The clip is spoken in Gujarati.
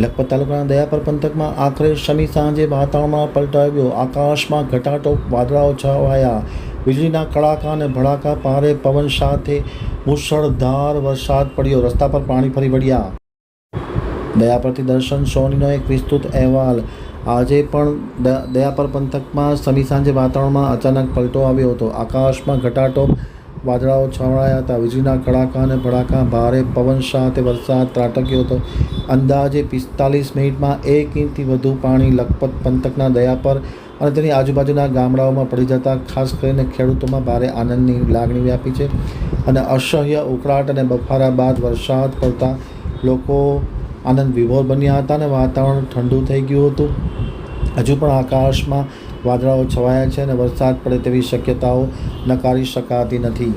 લખપત તાલુકાના દયાપર પંથકમાં આખરે શનિ સાંજે વાતાવરણમાં પલટો આવ્યો આકાશમાં ઘટાટોપ વાદળાઓ છવાયા. વીજળીના કડાકા અને ભડાકા ભારે પવન સાથે મુશળધાર વરસાદ પડ્યો. રસ્તા પર પાણી ફરી વળ્યા. દયાપરથી દર્શન સોનીનો એક વિસ્તૃત અહેવાલ. આજે પણ દયાપર પંથકમાં શનિ સાંજે વાતાવરણમાં અચાનક પલટો આવ્યો હતો. આકાશમાં ઘટાટોપ વાદળાઓ છવાયા હતા. વીજળીના કડાકા અને ભડાકા ભારે પવન સાથે વરસાદ ત્રાટક્યો હતો. અંદાજે પિસ્તાલીસ મિનિટમાં એક ઇંચથી વધુ પાણી લખપત પંથકના દયા પર અને તેની આજુબાજુના ગામડાઓમાં પડી જતા, ખાસ કરીને ખેડૂતોમાં ભારે આનંદની લાગણી વ્યાપી છે અને અસહ્ય ઉકળાટ અને બફારા બાદ વરસાદ પડતા લોકો આનંદ વિભોર બન્યા હતા અને વાતાવરણ ઠંડુ થઈ ગયું હતું. હજુ પણ આકાશમાં વાદળાઓ છવાયા છે અને વરસાદ પડે તેવી શક્યતાઓ નકારી શકાતી નથી.